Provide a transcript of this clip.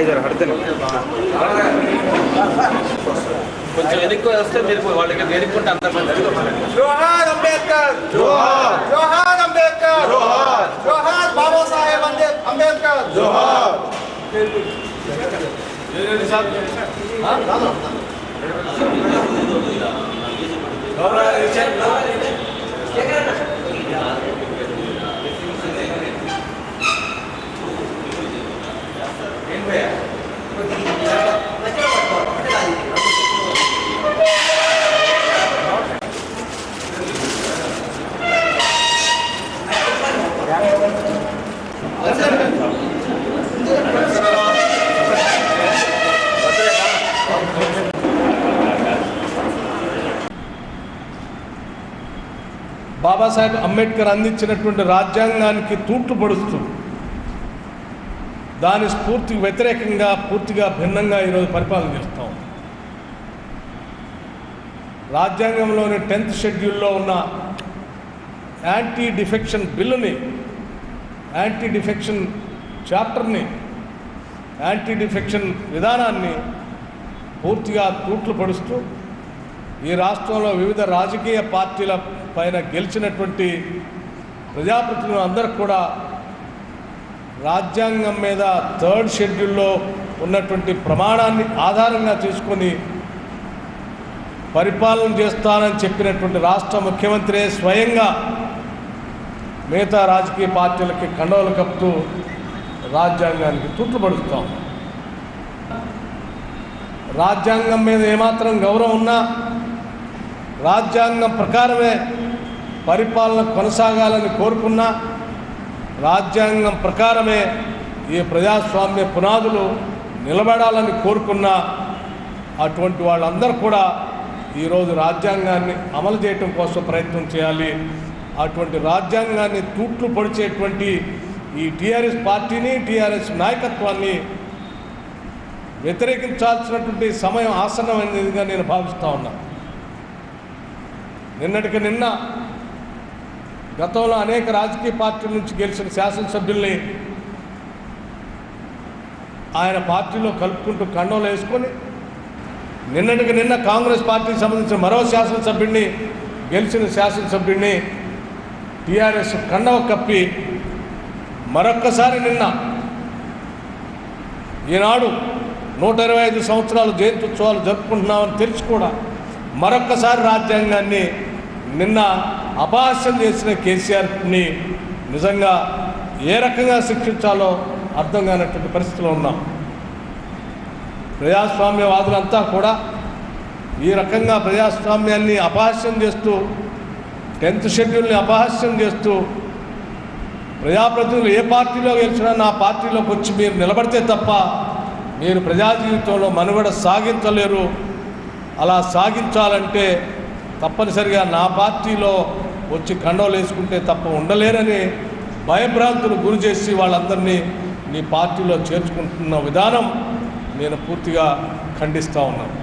ఐదారు హడతాను కొంచెం వెనక్కి వస్తే మీరు వాళ్ళకి వేడుకుంటే అందరూ జోహార్ అంబేద్కర్ జోహార్ జోహార్ అంబేద్కర్ జోహార్ జోహార్ బాబా సాహెబ్ అంబేద్కర్ జోహార్ బాబాసాహెబ్ అంబేద్కర్ అందించినటువంటి రాజ్యాంగానికి తూట్లు పడుస్తూ దాని స్ఫూర్తికి వ్యతిరేకంగా పూర్తిగా భిన్నంగా ఈరోజు పరిపాలన చేస్తాం రాజ్యాంగంలోని టెన్త్ షెడ్యూల్లో ఉన్న యాంటీ డిఫెక్షన్ బిల్లుని యాంటీ డిఫెక్షన్ చాప్టర్ని యాంటీ డిఫెక్షన్ విధానాన్ని పూర్తిగా తూట్లు పడుస్తూ ఈ రాష్ట్రంలో వివిధ రాజకీయ పార్టీల పైన గెలిచినటువంటి ప్రజాప్రతినిధులు అందరూ కూడా రాజ్యాంగం మీద థర్డ్ షెడ్యూల్లో ఉన్నటువంటి ప్రమాణాన్ని ఆధారంగా చేసుకొని పరిపాలన చేస్తానని చెప్పినటువంటి రాష్ట్ర ముఖ్యమంత్రి స్వయంగా మిగతా రాజకీయ పార్టీలకి కండవలు కప్పుతూ రాజ్యాంగానికి తుట్టుపడుస్తాం రాజ్యాంగం మీద ఏమాత్రం గౌరవం ఉన్నా రాజ్యాంగం ప్రకారమే పరిపాలన కొనసాగాలని కోరుకున్నా రాజ్యాంగం ప్రకారమే ఈ ప్రజాస్వామ్య పునాదులు నిలబడాలని కోరుకున్నా అటువంటి వాళ్ళందరూ కూడా ఈరోజు రాజ్యాంగాన్ని అమలు చేయటం కోసం ప్రయత్నం చేయాలి. అటువంటి రాజ్యాంగాన్ని తూట్లు పొడిచేటువంటి ఈ టీఆర్ఎస్ పార్టీని టీఆర్ఎస్ నాయకత్వాన్ని వ్యతిరేకించాల్సినటువంటి సమయం ఆసన్నమైనదిగా నేను భావిస్తూ ఉన్నా. నిన్నటికి నిన్న గతంలో అనేక రాజకీయ పార్టీల నుంచి గెలిచిన శాసనసభ్యుల్ని ఆయన పార్టీలో కలుపుకుంటూ కండంలో వేసుకొని నిన్నటికి నిన్న కాంగ్రెస్ పార్టీకి సంబంధించిన మరో శాసనసభ్యుడిని గెలిచిన శాసనసభ్యుడిని టీఆర్ఎస్ కండవ కప్పి మరొక్కసారి నిన్న ఈనాడు నూట ఇరవై ఐదు సంవత్సరాలు జయంత్యుత్సవాలు జరుపుకుంటున్నామని తెలిసి కూడా మరొక్కసారి రాజ్యాంగాన్ని నిన్న అపహాస్యం చేసిన కేసీఆర్ని నిజంగా ఏ రకంగా శిక్షించాలో అర్థం కానటువంటి పరిస్థితిలో ఉన్నాం. ప్రజాస్వామ్యవాదులంతా కూడా ఈ రకంగా ప్రజాస్వామ్యాన్ని అపహాస్యం చేస్తూ టెన్త్ షెడ్యూల్ని అపహాస్యం చేస్తూ ప్రజాప్రతినిధులు ఏ పార్టీలో గెలిచినా నా పార్టీలోకి వచ్చి మీరు నిలబడితే తప్ప మీరు ప్రజా జీవితంలో మనుగడ సాగించలేరు. అలా సాగించాలంటే తప్పనిసరిగా నా పార్టీలో వచ్చి కండవలు వేసుకుంటే తప్ప ఉండలేరని భయభ్రాంతులు గురి చేసి వాళ్ళందరినీ నీ పార్టీలో చేర్చుకుంటున్న విధానం నేను పూర్తిగా ఖండిస్తూ ఉన్నాను.